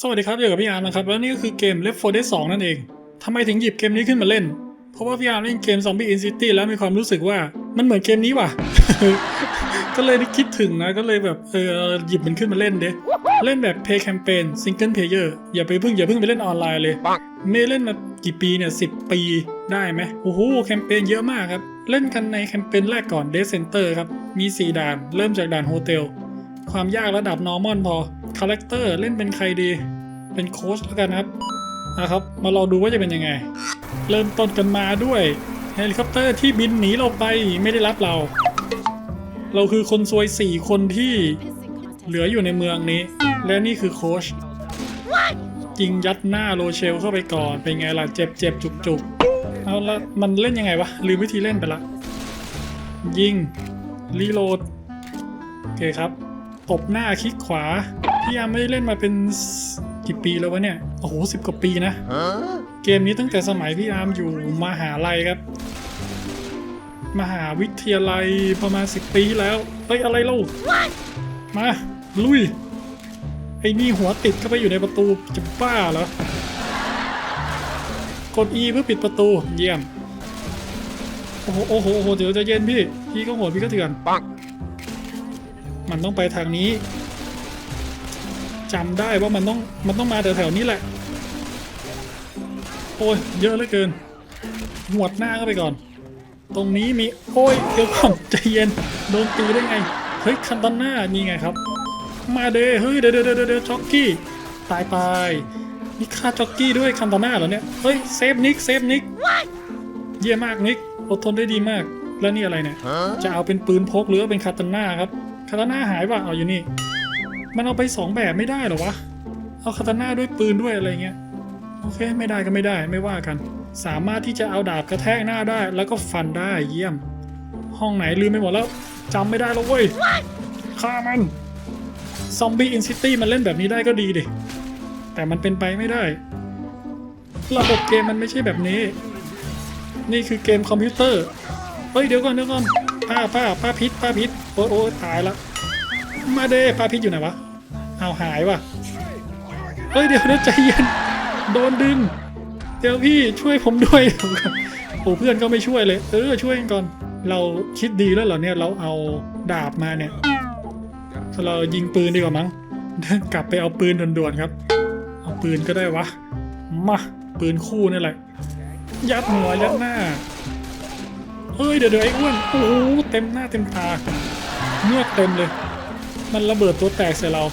สวัสดีครับอยู่กับพี่อาร์มนะครับแล้วนี่ก็คือเกม Left 4 Dead 2 นั่นเองทำไมถึงหยิบเกมนี้ขึ้นมาเล่น เพราะว่าพี่อาร์มเล่นเกม Zombie in City แล้วมีความรู้สึกว่ามันเหมือนเกมนี้ว่ะ ก็เลยได้คิดถึงนะ ก็เลยแบบเออหยิบมันขึ้นมาเล่นเด้เล่นแบบ Pay Campaign Single Player อย่าไปเพิ่งอย่าเพิ่งไปเล่นออนไลน์เลยเมเล่นมากี่ปีเนี่ยสิปีได้ไหมโอ้โหแคมเปญเยอะมากครับ เล่นกันในแคมเปญแรกก่อน Dead Center ครับ มีสี่ด่าน เริ่มจากด่านโฮเทล ความยากระดับ normal พอาแรคเตอร์เล่นเป็นใครดี เป็นโค้ชแล้วกันครับนะครับมาลองดูว่าจะเป็นยังไง เริ่มต้นกันมาด้วยเฮลิคอปเตอร์ที่บินหนีเราไปไม่ได้รับเรา เราคือคนซวย4คนที่เหลืออยู่ในเมืองนี้ และนี่คือโค้ชยิงยัดหน้าโรเชลเข้าไปก่อนเป็นไงล่ะเจ็บเจ็บจุกจุกเอาละมันเล่นยังไงวะลืมวิธีเล่นไปละ ยิงรีโหลดโอเคครับ ตบหน้าคลิกขวา พี่ยามไม่ได้เล่นมาเป็นกี่ปีแล้ววะเนี่ย โอ้โหสิบกว่าปีนะ เกมนี้ตั้งแต่สมัยพี่อาร์มอยู่มหาลัยครับ มหาวิทยาลัยประมาณสิบปีแล้วเฮ้ยอะไรเล่ามา ลุย ไอ้นี่หัวติดเข้าไปอยู่ในประตูจะบ้าเหรอกด E เพื่อปิดประตูเยี่ยม โอ้โหโอ้โหโอ้โหเดี๋ยวจะเย็นพี่ พี่ก็โหดพี่ก็เถื่อนปัง มันต้องไปทางนี้จำได้ว่ามันต้องมันต้องมาแถวๆนี้แหละ โอ้ยเยอะเหลือเกินหวดหน้าเข้าไปก่อน ตรงนี้มีโอ้ยเดี๋ยวก่อนใจเย็นโดนตีได้ไงเฮ้ยคันตันหน้านี่ไงครับ มาเดเฮ้ยเดี๋ยวเดี๋ยวเดี๋ยวเดี๋ยวจ็อกกี้ตายไปนี่ฆ่าจ็อกกี้ด้วยคันตันหน้าเหรอเนี่ยเฮ้ยเซฟนิกเซฟนิกเยี่ยมมากนิกอดทนได้ดีมากแล้วนี่อะไรเนี่ยจะเอาเป็นปืนพกหรือว่าเป็นคาตาน่าครับ คาตาน่าหายป่ะเอาอยู่นี่ มันเอาไปสองแบบไม่ได้หรอวะ เอาคาตาน่าด้วยปืนด้วยอะไรเงี้ย โอเคไม่ได้ก็ไม่ได้ไม่ว่ากัน สามารถที่จะเอาดาบกระแทกหน้าได้ แล้วก็ฟันได้เยี่ยม ห้องไหนลืมไปหมดแล้วจำไม่ได้แล้วเว้ยฆ่ามัน ซอมบี้อินซิตี้มันเล่นแบบนี้ได้ก็ดีดิ แต่มันเป็นไปไม่ได้ ระบบเกมมันไม่ใช่แบบนี้ นี่คือเกมคอมพิวเตอร์ เฮ้ยเดี๋ยวก่อนเดี๋ยวก่อนป้าป้าป้าพิษป้าพิษโอ้โอ้ยตายละ มาเด้ป้าพิษอยู่ไหนวะ เอาหายว่ะเฮ้ยเดี๋ยวเดี๋ยใจเย็น โดนดึง เดี๋ยวพี่ช่วยผมด้วยโอ้เพื่อนก็ไม่ช่วยเลย เออช่วยกันก่อน เราคิดดีแล้วเหรอเนี่ยเราเอาดาบมาเนี่ยเรายิงปืนดีกว่ามั้งกลับไปเอาปืนด่วนๆครับ เอาปืนก็ได้วะ มาปืนคู่นี่แหละ ยัดหัวยัดหน้าเฮ้ยเดี๋ยวเดี๋ยวไอ้อ้วน โอ้โหเต็มหน้าเต็มตาเมือกเต็มเลย มันระเบิดตัวแตกใส่เรา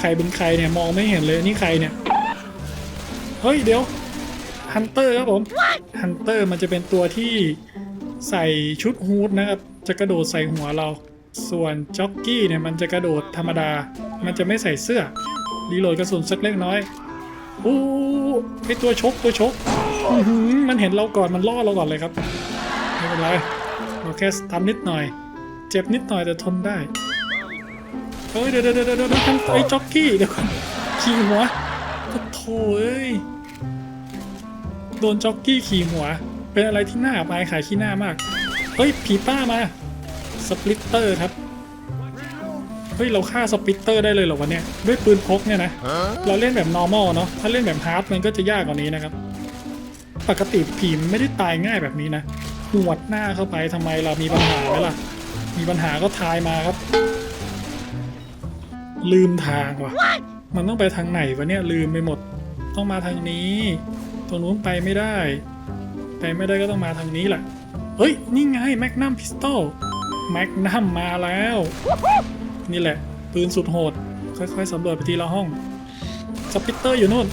ใครเป็นใครเนี่ยมองไม่เห็นเลยนี่ใครเนี่ย เฮ้ยเดี๋ยวฮันเตอร์ครับผมฮันเตอร์มันจะเป็นตัวที่ใส่ชุดฮูดนะครับ จะกระโดดใส่หัวเรา ส่วนจ็อกกี้เนี่ยมันจะกระโดดธรรมดา มันจะไม่ใส่เสื้อรีโหลดกระสุนสักเล็กน้อยโอ้ไอตัวชกตัวชกมันเห็นเราก่อนมันล่อเราก่อนเลยครับไม่เป็นไรเราแค่ทำนิดหน่อย เจ็บนิดหน่อยแต่ทนได้ เฮ้ยเดี๋ยวเดี๋ยวเดี๋ยวเดี๋ยวทำไอ้จ็อกกี้เดี๋ยวก่อนขี่หัวโอ้โถเอ้ยโดนจ็อกกี้ขี่หัว เป็นอะไรที่น่าอับอายขายขี้หน้ามาก เฮ้ยผีป้ามาสปลิตเตอร์ครับเฮ้ยเราฆ่าสปลิตเตอร์ได้เลยเหรอวะเนี่ยด้วยปืนพกเนี่ยนะเราเล่นแบบ normal เนาะถ้าเล่นแบบ hard มันก็จะยากกว่านี้นะครับ ปกติผีมันไม่ได้ตายง่ายแบบนี้นะหวดหน้าเข้าไปทำไมเรามีปัญหาไหมล่ะ มีปัญหาก็ทายมาครับ ลืมทางว่ะ มันต้องไปทางไหนวะเนี่ยลืมไปหมด ต้องมาทางนี้ ตรงนู้นไปไม่ได้ ไปไม่ได้ก็ต้องมาทางนี้แหละ เฮ้ย นี่ไงแมกนัมพิสตอลแมกนัมมาแล้ว นี่แหละ ปืนสุดโหด ค่อยๆสำรวจไปทีละห้อง สปิตเตอร์อยู่นู่น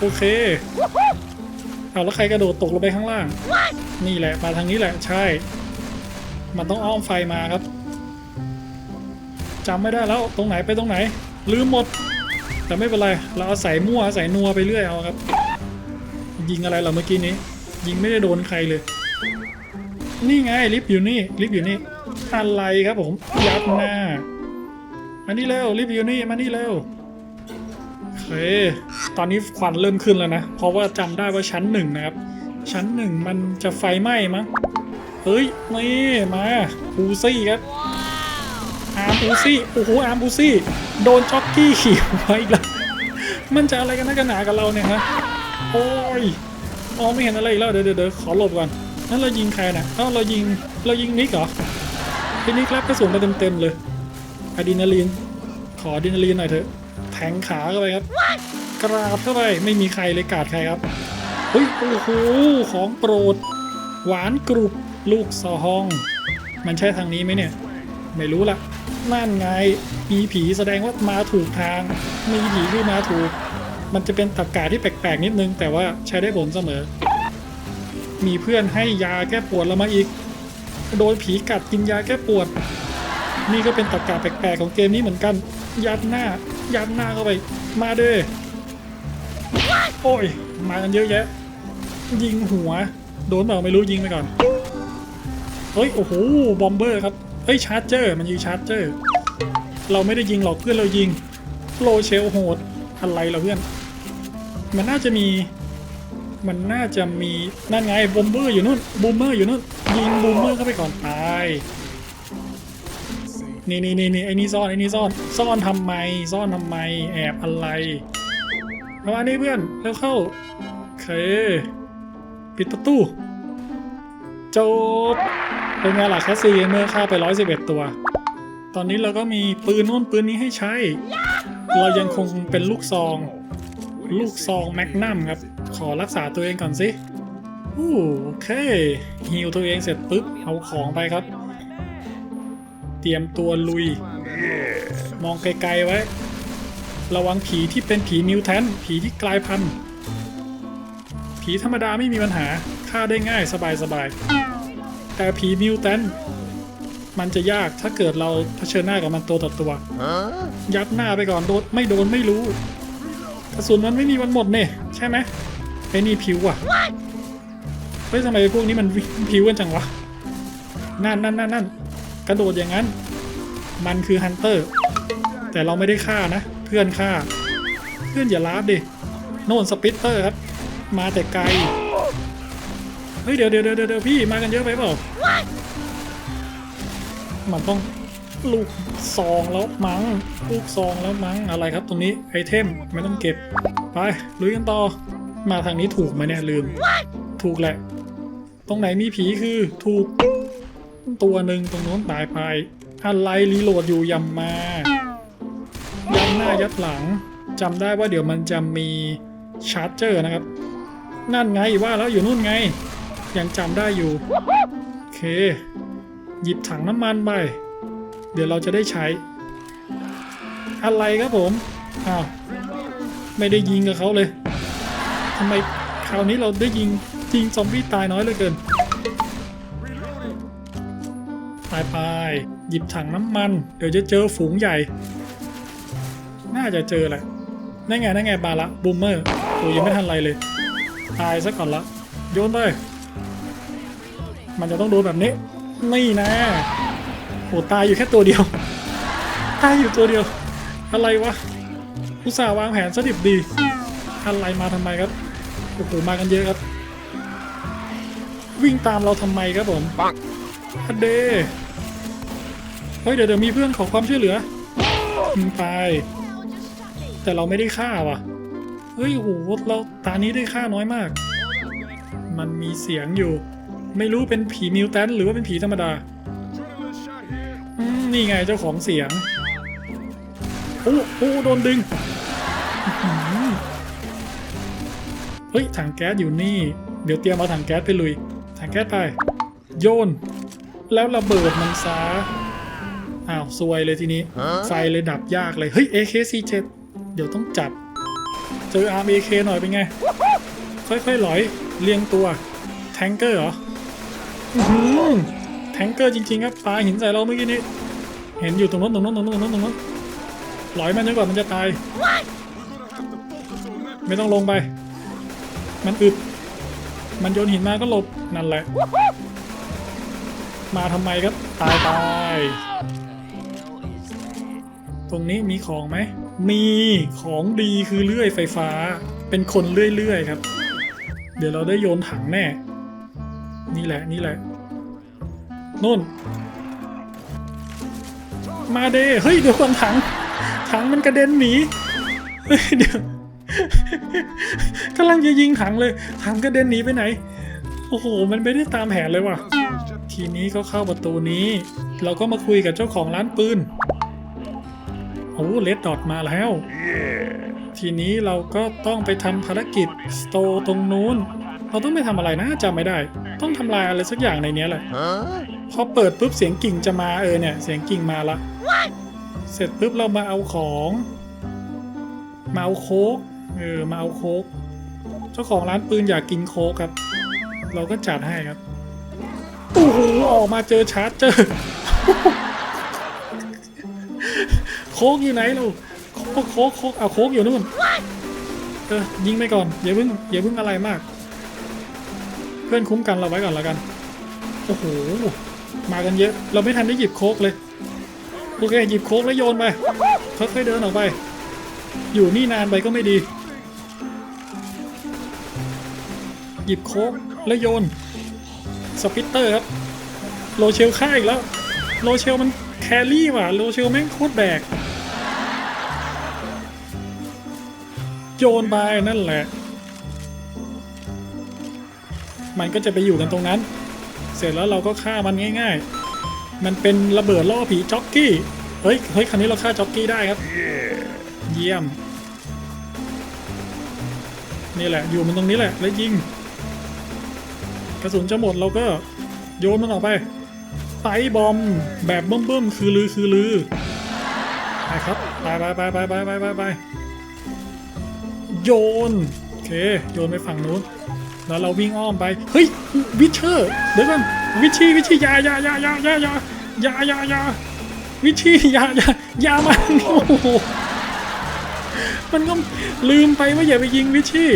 โอเคเอาแล้วใครกระโดดตกลงไปข้างล่าง นี่แหละ มาทางนี้แหละ ใช่ มันต้องอ้อมไฟมาครับ จำไม่ได้แล้วตรงไหนไปตรงไหน ลืมหมด แต่ไม่เป็นไร เราเอาศัยมั่วอาศัยนัวไปเรื่อยเอาครับ ยิงอะไรเราเมื่อกี้นี้ ยิงไม่ได้โดนใครเลย นี่ไงลิฟต์อยู่นี่ลิฟต์อยู่นี่อะไรครับผมยัดหน้ามานี่เร็วลิฟต์อยู่นี่มานี่เร็วเคตอนนี้ควันเริ่มขึ้นแล้วนะ เพราะว่าจำได้ว่าชั้นหนึ่งนะครับ ชั้นหนึ่งมันจะไฟไหม้มั้ง เฮ้ย นี่ มาคูซี่ครับ อูซี่โอ้โหอาร์มอูซี่โดนจ็อกกี้ขี่หัวอีกแล้วมันจะอะไรกันนักหนากับเราเนี่ยฮะโอ้ยมองไม่เห็นอะไรอีกแล้วเดี๋ยวเดี๋ยวขอหลบก่อนนั่นเรายิงใครนะเอ้าเรายิงเรายิงนิกเหรอทีนี้ครับกระสุนมาเต็มๆเลยอะดรีนาลีน ขออะดรีนาลีนหน่อยเถอะแทงขาเข้าไปครับ กราบเข้าไปไม่มีใครเลยกาดใครครับเฮ้ยโอ้โหของโปรด หวานกรุบลูกซองมันใช่ทางนี้ไหมเนี่ย ไม่รู้ละนั่นไงมีผีแสดงว่ามาถูกทางมีผีที่มาถูก มันจะเป็นตรรกาที่แปลกๆนิดนึง แต่ว่าใช้ได้ผลเสมอ มีเพื่อนให้ยาแก้ปวดแล้วมาอีก โดนผีกัดกินยาแก้ปวด นี่ก็เป็นตรรกาแปลกๆของเกมนี้เหมือนกัน ยัดหน้า ยัดหน้าเข้าไป มาเด้อโอ้ย มากันเยอะแยะ ยิงหัว โดนเปล่าไม่รู้ยิงไปก่อน เฮ้ย โอ้โห บอมเบอร์ครับ เฮ้ยชาร์จเจอร์มันยิงชาร์จเจอร์เราไม่ได้ยิงหรอกเพื่อนเรายิงโลเชลโหดอะไรเราเพื่อน มันน่าจะมี มันน่าจะมีนั่นไงบอมเบอร์อยู่นู่นบูมเมอร์อยู่นู่นยิงบูมเมอร์เข้าไปก่อนตายนี่นี่นี่นี่ไอ้นี่ซ่อนไอ้นี่ซ่อนซ่อนทำไมซ่อนทำไมแอบอะไรเอามานี่เพื่อนแล้วเข้าโอเคปิดประตูจบ เป็นไงล่ะแคสซีเมื่อฆ่าไป 111 ตัว ตอนนี้เราก็มีปืนนู่นปืนนี้ให้ใช้ เรายังคงเป็นลูกซอง ลูกซองแมกนัมครับ ขอรักษาตัวเองก่อนสิอู้โอเคฮิวตัวเองเสร็จปุ๊บ เอาของไปครับ เตรียมตัวลุย มองไกลๆไว้ ระวังผีที่เป็นผีมิวแทนผีที่กลายพันธุ์ผีธรรมดาไม่มีปัญหาฆ่าได้ง่ายสบายๆ แต่ผีมิวแทนมันจะยากถ้าเกิดเราเผชิญหน้ากับมันตัวต่อตัว ยัดหน้าไปก่อนโดนไม่โดนไม่รู้กระสุนมันไม่มีวันหมดเนี่ยใช่ไหมไอ้นี่ผิวอะเฮ้ยทำไมพวกนี้มันผิวกันจังวะนั่นนั่นนั่นนั่นกระโดดอย่างนั้น มันคือฮันเตอร์ แต่เราไม่ได้ฆ่านะ เพื่อนฆ่า เพื่อนอย่าลาบดิโน่นสปิตเตอร์ครับ มาแต่ไกล เฮ้ยเดี๋ยวเดี๋ยวเดี๋ยวพี่มากันเยอะไปเปล่า มันต้องลูกซองแล้วมั้ง ลูกซองแล้วมั้งอะไรครับตรงนี้ไอเทมไม่ต้องเก็บ ไปลุยกันต่อ มาทางนี้ถูกไหมเนี่ยลืม ถูกแหละ ตรงไหนมีผีคือถูก ตัวหนึ่งตรงโน้นตายไปอะไรรีโหลดอยู่ยำมายัดหน้ายัดหลังจำได้ว่าเดี๋ยวมันจะมีชาร์จเจอร์นะครับ นั่นไงว่าแล้วอยู่นู่นไง ยังจำได้อยู่ โอเค หยิบถังน้ำมันไป เดี๋ยวเราจะได้ใช้ อะไรครับผม อ้าว ไม่ได้ยิงกับเขาเลยทำไมคราวนี้เราได้ยิงยิงซอมบี้ตายน้อยเหลือเกินไปไปหยิบถังน้ำมัน เดี๋ยวจะเจอฝูงใหญ่ น่าจะเจอแหละนั่นไงนั่นไงบาละบูมเมอร์โอ้ยังไม่ทันไรเลย ตายซะก่อนละโยนไป มันจะต้องโดนแบบนี้ นี่นะโอ้ตายอยู่แค่ตัวเดียว ตายอยู่ตัวเดียว อะไรวะอุตส่าห์วางแผนสดิบดี อะไรมาทำไมครับโอ้โหมากันเยอะครับ วิ่งตามเราทำไมครับผมฮัดเดเฮ้ยเดี๋ยวเดี๋ยวมีเพื่อนขอความช่วยเหลือมึงไปแต่เราไม่ได้ฆ่าว่ะ เฮ้ยโอ้โหเราตานี้ได้ฆ่าน้อยมาก มันมีเสียงอยู่ ไม่รู้เป็นผีมิวแทนหรือว่าเป็นผีธรรมดาอืมนี่ไงเจ้าของเสียงโอ้โอ้โดนดึงเฮ้ยถังแก๊สอยู่นี่ เดี๋ยวเตรียมเอาถังแก๊สไปลุย ถังแก๊สไป โยน แล้วระเบิดมันซาอ้าวซวยเลยทีนี้ ไฟเลยดับยากเลย เฮ้ย AK47 เดี๋ยวต้องจับ เจอ RMAK หน่อยเป็นไง ค่อยๆหลอย เรียงตัว แทงเกอร์เหรอ แทงเกอร์จริงๆครับปาหินใส่เราเมื่อกี้นี้ เห็นอยู่ตรงนู้นตรงนู้นตรงนู้นตรงนู้นตรงนู้นลอยมันจนกว่ามันจะตาย ไม่ต้องลงไป มันอึดมันโยนหินมาก็หลบนั่นแหละ มาทำไมครับ ตายตายตรงนี้มีของไหม มีของดีคือเลื่อยไฟฟ้า เป็นคนเลื่อยๆครับ เดี๋ยวเราได้โยนถังแน่ นี่แหละนี่แหละ นู่น มาเดเฮ้ยเดี๋ยวก่อนถัง ถังมันกระเด็นหนี เฮ้ยเดี๋ยวกำลังจะยิงถังเลย ถังกระเด็นหนีไปไหน โอ้โห มันไม่ได้ตามแผนเลยว่ะ ทีนี้ก็เข้าประตูนี้ เราก็มาคุยกับเจ้าของร้านปืน โอ้เลดดอทมาแล้ว ทีนี้เราก็ต้องไปทำภารกิจสโตร์ตรงนู้น เราต้องไปทำอะไรนะจำไม่ได้ ต้องทำลายอะไรสักอย่างในเนี้ยแหละพอเปิดปุ๊บเสียงกิ่งจะมาเออเนี่ย เสียงกิ่งมาละ เสร็จปุ๊บเรามาเอาของ มาเอาโค้กเออมาเอาโค้กเจ้าของร้านปืนอยากกินโค้กครับ เราก็จัดให้ครับโอ้โหออกมาเจอชาร์จเจอร์โค้กอยู่ไหนเราโค้กโค้กโค้กเอาโค้กอยู่นู่นเออยิงไปก่อนอย่าเพิ่งอย่าเพิ่งอะไรมาก เพื่อนคุ้มกันเราไว้ก่อนแล้วกัน โอ้โห มากันเยอะ เราไม่ทันได้หยิบโคกเลย โอเค หยิบโคกแล้วโยนไปค่อยๆเดินออกไป อยู่นี่นานไปก็ไม่ดี หยิบโคกแล้วโยน สปิตเตอร์ครับ โรเชลฆ่าอีกแล้ว โรเชลมันแครี่ว่ะ โรเชลแม่งโคตรแบก โยนไปนั่นแหละ มันก็จะไปอยู่กันตรงนั้น เสร็จแล้วเราก็ฆ่ามันง่าย ๆ มันเป็นระเบิดล่อผีจ็อกกี้ เฮ้ย เฮ้ย ครั้นี้เราฆ่าจ็อกกี้ได้ครับ เยี่ยม นี่แหละ อยู่มันตรงนี้แหละ แล้วยิง กระสุนจะหมดเราก็โยนมันออกไปไฟบอมแบบเบิ่มๆคือลือคือลือไปครับไปไปไปไปไปไปไปโยน โอเค โยนไปฝั่งนู้น แล้วเราวิ่งอ้อมไป เฮ้ยวิเชอร์เดี๋ยวก่อนวิชีวิชียายายายายายายายายาวิชียายายามันโอ้โหมันก็ลืมไปว่าอย่าไปยิงวิชี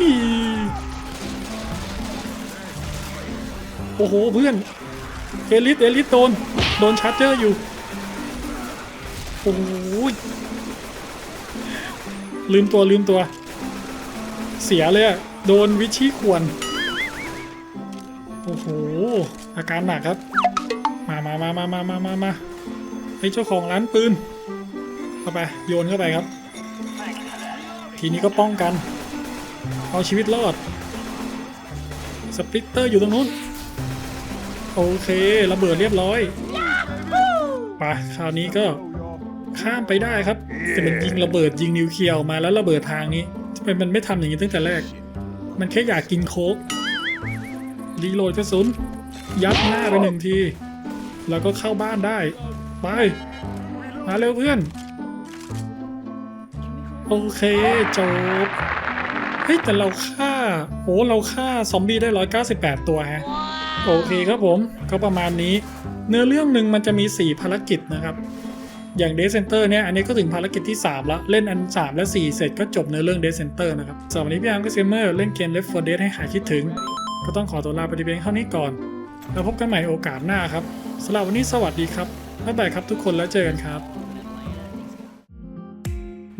อีโอ้โหเพื่อนเอลิสเอลิสโดนโดนชาร์เจอร์อยู่โอ้โหลืมตัวลืมตัว เสียเลยอะโดนวิชิขวนโอ้โห อาการหนักครับ มามามามามามามามาไอ้เจ้าของร้านปืน เข้าไป โยนเข้าไปครับ ทีนี้ก็ป้องกัน เอาชีวิตรอด สปริตเตอร์อยู่ตรงนู้น โอเค ระเบิดเรียบร้อยไปคราวนี้ก็ข้ามไปได้ครับแต่มันยิงระเบิดยิงนิวเคลียร์ออกมาแล้วระเบิดทางนี้ำไมมันไม่ทำอย่างนี้ตั้งแต่แรก มันแค่อยากกินโค้กรีโหลดกระสุน ยัดหน้าไปหนึ่งที แล้วก็เข้าบ้านได้ ไป มาเร็วเพื่อน โอเคจบเฮ้ย แต่เราฆ่าโอ้เราฆ่าซอมบี้ได้ 198 ตัวฮะ โอเคครับผม ก็ประมาณนี้ เนื้อเรื่องหนึ่งมันจะมี 4 ภารกิจนะครับ อย่างเดซเซนเตอร์เนี่ยอันนี้ก็ถึงภารกิจที่ 3 แล้ว เล่นอัน 3 และ 4 เสร็จก็จบในเรื่องเดซเซนเตอร์นะครับสำหรับวันนี้พี่อาร์มก็เซมเมอร์เล่นเกม Left 4 Dead ให้หายคิดถึง ก็ต้องขอตัวลาไปเพียงเท่านี้ก่อน แล้วพบกันใหม่โอกาสหน้าครับสำหรับวันนี้สวัสดีครับบ๊ายบายครับทุกคนแล้วเจอกันครับ